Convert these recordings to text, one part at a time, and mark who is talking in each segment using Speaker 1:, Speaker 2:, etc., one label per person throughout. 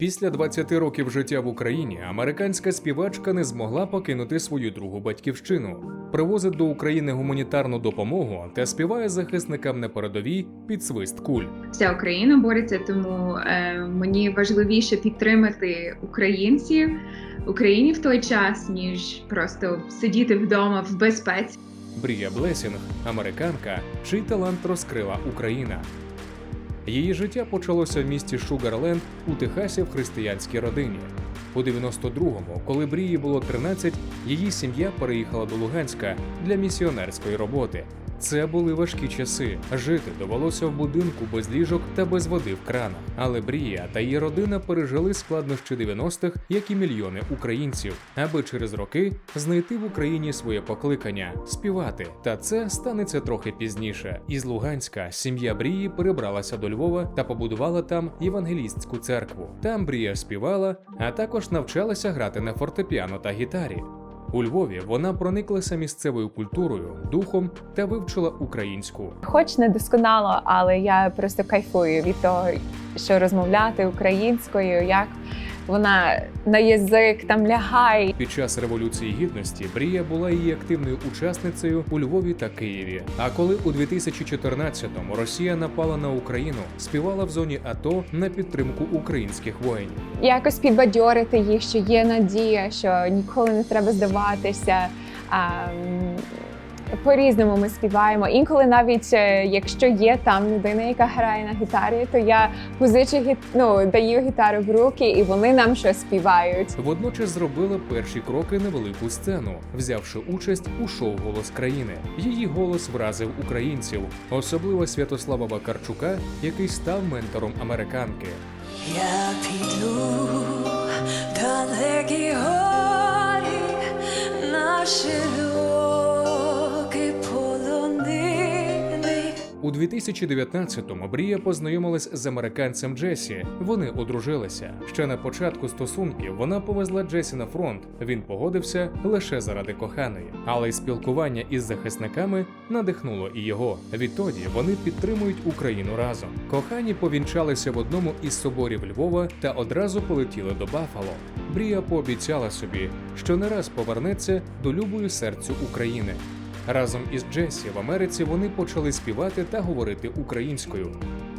Speaker 1: Після 20 років життя в Україні американська співачка не змогла покинути свою другу батьківщину, привозить до України гуманітарну допомогу та співає захисникам на передовій під свист куль.
Speaker 2: Вся Україна бореться, тому е, мені важливіше підтримати українців Україні в той час, ніж просто сидіти вдома в безпеці.
Speaker 1: Брія Блесінг, американка, чий талант розкрила Україна. Її життя почалося в місті Шугарленд у Техасі в християнській родині. У 92-му, коли Брії було 13, її сім'я переїхала до Луганська для місіонерської роботи. Це були важкі часи. Жити довелося в будинку без ліжок та без води в кранах. Але Брія та її родина пережили складнощі 90-х, як і мільйони українців, аби через роки знайти в Україні своє покликання співати. Та це станеться трохи пізніше. Із Луганська сім'я Брії перебралася до Львова та побудувала там євангелістську церкву. Там Брія співала, а також навчалася грати на фортепіано та гітарі. У Львові вона прониклася місцевою культурою, духом та вивчила українську.
Speaker 3: Хоч не досконало, але я просто кайфую від того, що розмовляти українською, як вона на язик там лягає.
Speaker 1: Під час революції гідності Брія була її активною учасницею у Львові та Києві. А коли у 2014-му Росія напала на Україну, співала в зоні АТО на підтримку українських воїнів.
Speaker 3: Якось підбадьорити їх, що є надія, що ніколи не треба здаватися. А, по-різному ми співаємо. Інколи навіть е, якщо є там людина, яка грає на гітарі, то я позичу ну, даю гітару в руки, і вони нам щось співають.
Speaker 1: Водночас зробила перші кроки на велику сцену, взявши участь у шоу Голос країни. Її голос вразив українців, особливо Святослава Вакарчука, який став ментором американки.
Speaker 4: Я піду далекі горі,
Speaker 1: У 2019-му Брія познайомилась з американцем Джесі. Вони одружилися. Ще на початку стосунків вона повезла Джесі на фронт. Він погодився лише заради коханої. Але й спілкування із захисниками надихнуло і його. Відтоді вони підтримують Україну разом. Кохані повінчалися в одному із соборів Львова та одразу полетіли до Баффало. Брія пообіцяла собі, що не раз повернеться до любої серцю України. Разом із Джесі в Америці вони почали співати та говорити українською.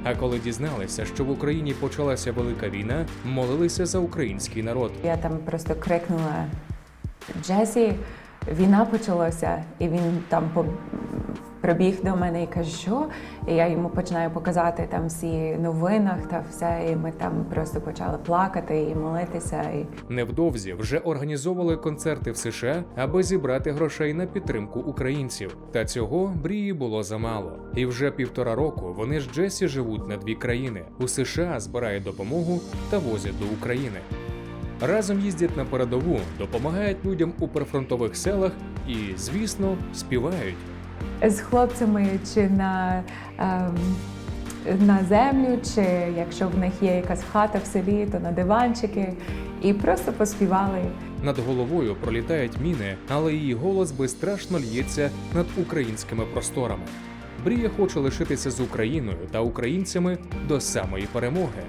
Speaker 1: А коли дізналися, що в Україні почалася велика війна, молилися за український народ.
Speaker 5: Я там просто крикнула Джесі, війна почалася, і він там прибіг до мене і каже, що? І я йому починаю показати там всі новинах та все, і ми там просто почали плакати і молитися. І
Speaker 1: Невдовзі вже організовували концерти в США, аби зібрати грошей на підтримку українців. Та цього Брії було замало. І вже півтора року вони з Джесі живуть на дві країни. У США збирають допомогу та возять до України. Разом їздять на передову, допомагають людям у прифронтових селах і, звісно, співають.
Speaker 5: З хлопцями чи на, ем, на землю, чи якщо в них є якась хата в селі, то на диванчики. І просто поспівали.
Speaker 1: Над головою пролітають міни, але її голос безстрашно л'ється над українськими просторами. Брія хоче лишитися з Україною та українцями до самої перемоги.